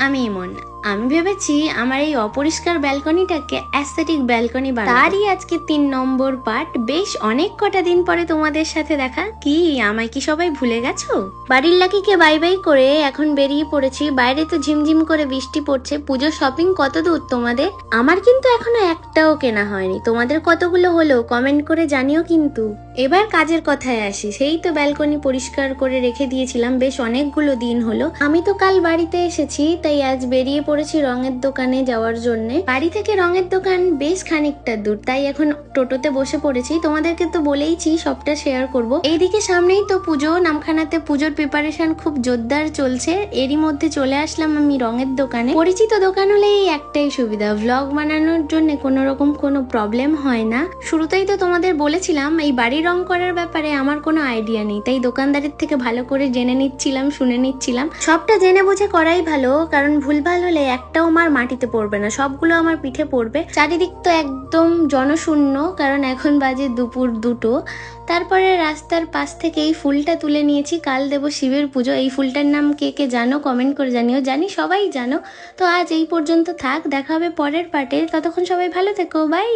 আমি ইমন। আমি ভেবেছি আমার এই অপরিষ্কার ব্যালকনিটাকে অ্যাস্থেটিক ব্যালকনি বানাবো। তারই আজকে তিন নম্বর পার্ট বেশ অনেক কটা দিন পরে তোমাদের সাথে দেখা। কি, আমায় কি সবাই ভুলে গেছো? বাড়ির লাকিকে বাই বাই করে এখন বেরিয়ে পড়েছি। বাইরে তো ঝিমঝিম করে বৃষ্টি পড়ছে। পুজো শপিং কত দূর তোমাদের? আমার কিন্তু এখনও একটাও কেনা হয়নি। তোমাদের কতগুলো হলো? কমেন্ট করে জানিও কিন্তু। এবার কাজের কথায় আসি। সেই তো ব্যালকনি পরিষ্কার করে রেখে দিয়েছিলাম বেশ অনেকগুলো দিন হলো। আমি তো কাল বাড়িতে এসেছি, তাই আজ বেরিয়ে পড়েছি রঙের দোকানে যাওয়ার জন্য। বাড়ি থেকে রঙের দোকান বেশ খানিকটা দূর, তাই এখন টোটোতে বসে পড়েছি। তোমাদেরকে তো বলেইছি সবটা শেয়ার করব। এইদিকে সামনেই তো পুজো, নামখানাতে পুজোর প্রিপারেশন খুব জোরদার চলছে। এরই মধ্যে চলে আসলাম আমি রঙের দোকানে। পরিচিত দোকান হলে এই একটাই সুবিধা ভ্লগ বানানোর জন্য কোনো রকম কোনো প্রবলেম হয় না। শুরুতেই তো তোমাদের বলেছিলাম, এই বাড়ি রং করার ব্যাপারে আমার কোনো আইডিয়া নেই। তাই দোকানদারের থেকে ভালো করে জেনে নিচ্ছিলাম, শুনে নিচ্ছিলাম। সবটা জেনে বুঝে করাই ভালো, কারণ ভুলভাল হলে একটাও আমার মাটিতে পড়বে না। সবগুলো আমার পিঠে পড়বে। চারিদিক তো একদম জনশূন্য, কারণ এখন বাজে দুপুর দুটো। তারপরে রাস্তার পাশ থেকে এই ফুলটা তুলে নিয়েছি। কাল দেব শিবের পুজো। এই ফুলটার নাম কে কে জানো? কমেন্ট করে জানিও। জানি সবাই জানো। তো আজ এই পর্যন্ত থাক। দেখা হবে পরের পার্টে ততক্ষণ সবাই ভালো থেকো। বাই